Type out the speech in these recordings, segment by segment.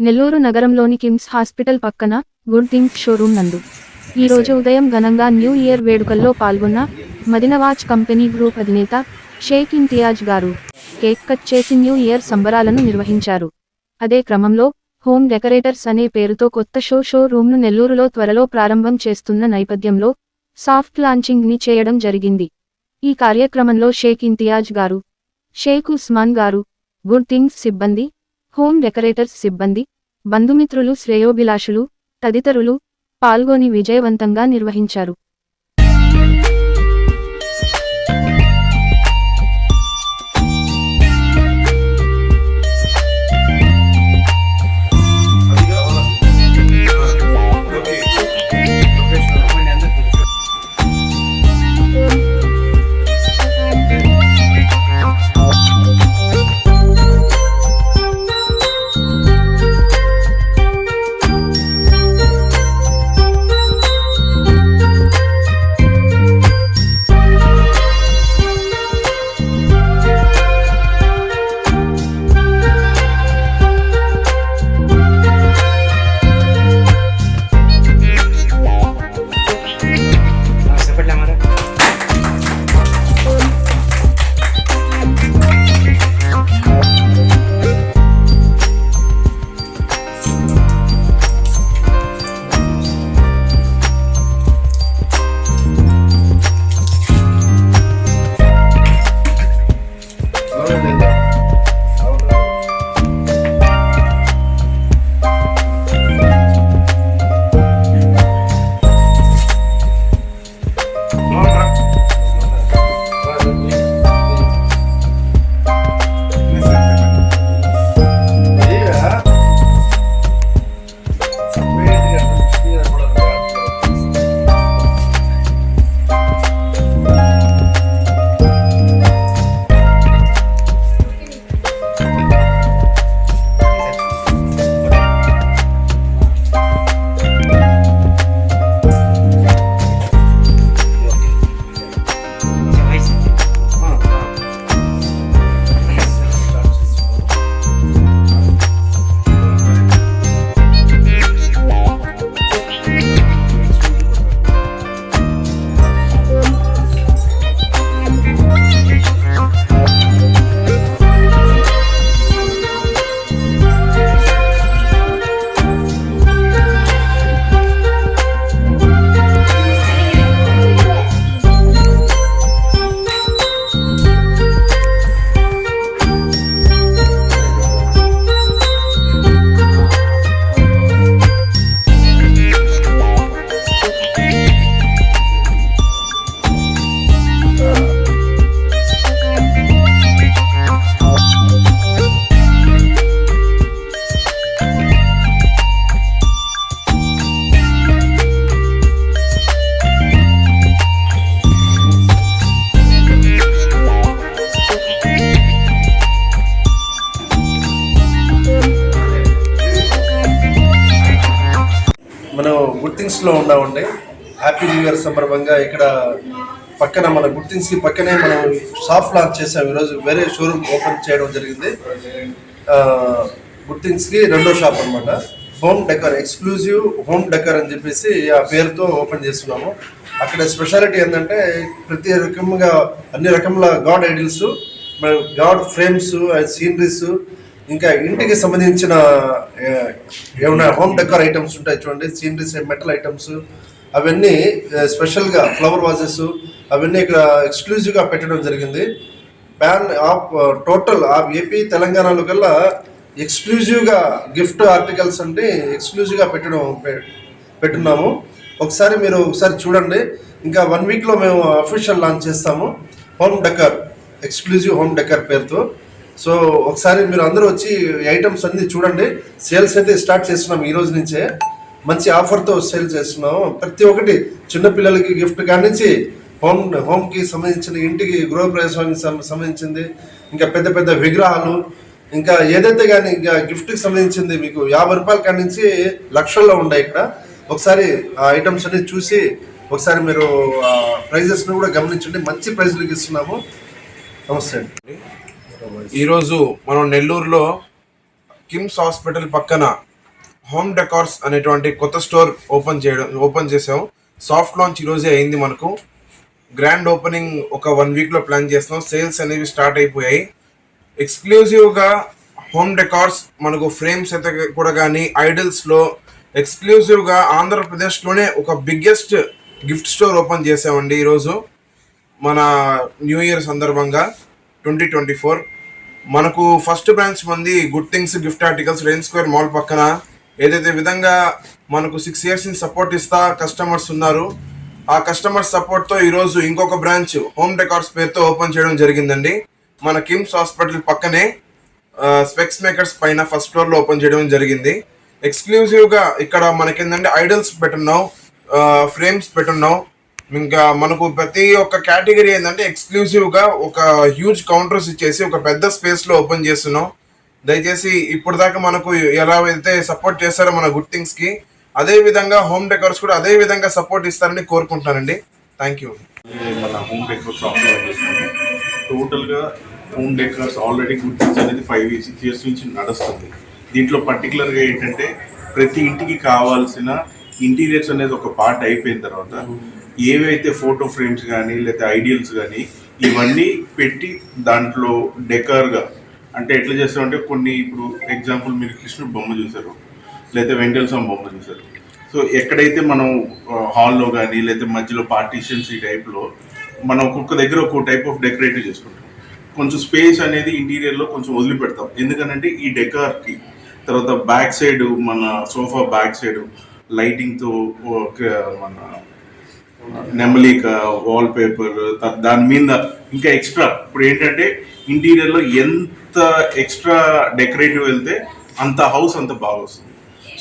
నెల్లూరు నగరంలోని KIMS hospital పక్కన good things showroom నందు. ఈ రోజు ఉదయం ఘనంగా న్యూ ఇయర్ వేడుకల్లో పాల్గొన్న మదినవాచ్ కంపెనీ గ్రూప్ అధినేత షేక్ ఇంతియాజ్ గారు కేక్ కట్ చేసి న్యూ ఇయర్ సంబరాలను నిర్వహించారు. అదే క్రమంలో హోమ్ డెకరేటర్స్ అనే పేరుతో కొత్త షో షోరూమ్ను నెల్లూరులో త్వరలో ప్రారంభం చేస్తున్న నేపథ్యంలో సాఫ్ట్ లాంచింగ్ని చేయడం జరిగింది. ఈ కార్యక్రమంలో షేక్ ఇంతియాజ్ గారు షేక్ ఉస్మాన్ గారు గుడ్ థింగ్స్ సిబ్బంది హోమ్ డెకరేటర్స్ సిబ్బంది బంధుమిత్రులు శ్రేయోభిలాషులు తదితరులు పాల్గొని విజయవంతంగా నిర్వహించారు. లో హ్యాపీ న్యూ ఇయర్ సందర్భంగా ఇక్కడ పక్కన మన గుర్తించి పక్కనే మనం షాప్ లాంచ్ చేసాం ఈరోజు. వేరే షోరూమ్ ఓపెన్ చేయడం జరిగింది. గుర్తించి రెండో షాప్ అన్నమాట. Home decor exclusive home decor అని చెప్పేసి ఆ పేరుతో ఓపెన్ చేస్తున్నాము. అక్కడ స్పెషాలిటీ ఏంటంటే ప్రతి రకంగా అన్ని రకముల god idols god frames sceneries ఇంకా ఇంటికి సంబంధించిన ఏమైనా హోమ్ డెకర్ ఐటమ్స్ ఉంటాయి చూడండి సీనరీస్ మెటల్ ఐటమ్స్ అవన్నీ స్పెషల్గా ఫ్లవర్ వాజెస్ అవన్నీ ఇక్కడ ఎక్స్క్లూజివ్గా పెట్టడం జరిగింది. బ్యాన్ ఆఫ్ టోటల్ ఆ ఏపీ తెలంగాణలో కల్లా ఎక్స్క్లూజివ్గా గిఫ్ట్ ఆర్టికల్స్ అంటే ఎక్స్క్లూజివ్గా పెట్టడం పె- పెట్టున్నాము. ఒకసారి మీరు ఒకసారి చూడండి. ఇంకా వన్ వీక్లో మేము అఫీషియల్ లాంచ్ చేస్తాము. Home decor exclusive home decor పేరుతో. సో ఒకసారి మీరు అందరూ వచ్చి ఐటమ్స్ అన్ని చూడండి. సేల్స్ అయితే స్టార్ట్ చేస్తున్నాం ఈ రోజు నుంచే. మంచి ఆఫర్తో సేల్ చేస్తున్నాం. ప్రతి ఒక్కటి చిన్నపిల్లలకి గిఫ్ట్ కానించి హోమ్ హోమ్కి సంబంధించిన ఇంటికి గృహప్రవేశానికి సంబంధించింది. ఇంకా పెద్ద పెద్ద విగ్రహాలు. ఇంకా ఏదైతే కానీ ఇంకా గిఫ్ట్కి సంబంధించింది మీకు యాభై రూపాయల కాడి నుంచి లక్షల్లో ఉన్నాయి ఇక్కడ. ఒకసారి ఆ ఐటమ్స్ అన్ని చూసి ఒకసారి మీరు ప్రైజెస్ని కూడా గమనించండి. మంచి ప్రైజ్లకు ఇస్తున్నాము. నమస్తే అండి. ఈరోజు మనం నెల్లూరులో కిమ్స్ హాస్పిటల్ పక్కన హోమ్ డెకార్స్ అనేటువంటి కొత్త స్టోర్ ఓపెన్ చేయడం ఓపెన్ చేసాం సాఫ్ట్ లాంచ్ ఈరోజే అయింది మనకు. గ్రాండ్ ఓపెనింగ్ ఒక వన్ వీక్లో ప్లాన్ చేస్తున్నాం. సేల్స్ అనేవి స్టార్ట్ అయిపోయాయి. ఎక్స్క్లూజివ్గా హోమ్ డెకార్స్ మనకు ఫ్రేమ్స్ అయితే కూడా కానీ ఐడల్స్లో ఎక్స్క్లూజివ్గా ఆంధ్రప్రదేశ్లోనే ఒక బిగ్గెస్ట్ గిఫ్ట్ స్టోర్ ఓపెన్ చేసామండి ఈరోజు మన న్యూ ఇయర్ సందర్భంగా. Twenty twenty four. మనకు ఫస్ట్ బ్రాంచ్ మంది good things gift articles rain square mall పక్కన ఏదైతే విధంగా మనకు సిక్స్ ఇయర్స్ నుంచి సపోర్ట్ ఇస్తా కస్టమర్స్ ఉన్నారు ఆ కస్టమర్ సపోర్ట్తో ఈరోజు ఇంకొక బ్రాంచ్ హోమ్ డెకార్స్ పేరుతో ఓపెన్ చేయడం జరిగిందండి. మన కిమ్స్ హాస్పిటల్ పక్కనే స్పెక్స్ మేకర్స్ పైన ఫస్ట్ ఫ్లోర్లో ఓపెన్ చేయడం జరిగింది. ఎక్స్క్లూజివ్గా ఇక్కడ మనకేంటంటే ఐడల్స్ పెట్టున్నాం ఫ్రేమ్స్ పెట్టున్నాం. ఇంకా మనకు ప్రతి ఒక్క కేటగిరీ ఏంటంటే ఎక్స్క్లూసివ్గా ఒక హ్యూజ్ కౌంటర్స్ ఇచ్చేసి ఒక పెద్ద స్పేస్లో ఓపెన్ చేస్తున్నాం. దయచేసి ఇప్పుడు దాకా మనకు ఎలా అయితే సపోర్ట్ చేస్తారో మన గుడ్ థింగ్స్కి అదే విధంగా హోమ్ డెకర్స్ కూడా అదే విధంగా సపోర్ట్ ఇస్తారని కోరుకుంటానండి థ్యాంక్ యూ. మన హోమ్ డెకర్ షాప్ టోటల్గా home decors already good things అనేది ఫైవ్ సిక్స్ ఇయర్స్ నుంచి నడుస్తుంది. దీంట్లో పర్టికులర్గా ఏంటంటే ప్రతి ఇంటికి కావాల్సిన ఇంటీరియర్స్ అనేది ఒక పార్ట్ అయిపోయిన తర్వాత ఏవైతే ఫోటో ఫ్రేమ్స్ కానీ లేకపోతే ఐడియల్స్ కానీ ఇవన్నీ పెట్టి దాంట్లో డెకర్గా అంటే ఎట్లా చేస్తామంటే కొన్ని ఇప్పుడు ఎగ్జాంపుల్ మీరు కృష్ణుడు బొమ్మ చూసారు లేకపోతే వెంకటేశ్వర స్వామి బొమ్మ చూసారు. సో ఎక్కడైతే మనం హాల్లో కానీ లేకపోతే మధ్యలో పార్టీషన్స్ ఈ టైప్లో మనం ఒక్కొక్క దగ్గర ఒక్కొక్క టైప్ ఆఫ్ డెకరేటివ్ చేసుకుంటాం. కొంచెం స్పేస్ అనేది ఇంటీరియర్లో కొంచెం వదిలిపెడతాం. ఎందుకనంటే ఈ డెకార్కి తర్వాత బ్యాక్ సైడ్ మన సోఫా బ్యాక్ సైడ్ లైటింగ్తో మన నెమలిక వాల్ పేపర్ దాని మీద ఇంకా ఎక్స్ట్రా ఇప్పుడు ఏంటంటే ఇంటీరియర్లో ఎంత ఎక్స్ట్రా డెకరేటివ్ వెళ్తే అంత హౌస్ అంత బాగా వస్తుంది.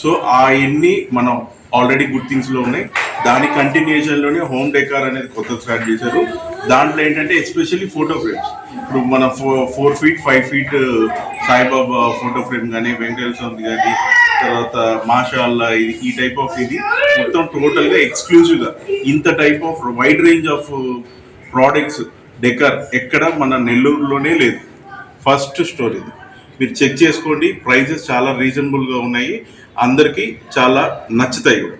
సో ఆ ఎన్ని మనం ఆల్రెడీ గుడ్ థింగ్స్లో ఉన్నాయి. దాని కంటిన్యూషన్లోనే హోమ్ డెకార్ అనేది కొత్త స్టార్ట్ చేశారు. దాంట్లో ఏంటంటే ఎస్పెషల్లీ ఫోటో ఫ్రేమ్స్ ఇప్పుడు మన four four feet five feet Saibaba photo frame కానీ వెంకటేశ్వర స్వామి కానీ తర్వాత మాషాల్లా ఇది ఈ టైప్ ఆఫ్ ఇది. మొత్తం టోటల్గా ఎక్స్క్లూజివ్గా ఇంత type of wide range of products decor ఎక్కడ మన నెల్లూరులోనే లేదు. ఫస్ట్ స్టోర్ ఇది. మీరు చెక్ చేసుకోండి. ప్రైజెస్ చాలా రీజనబుల్గా ఉన్నాయి. అందరికీ చాలా నచ్చుతాయి కూడా.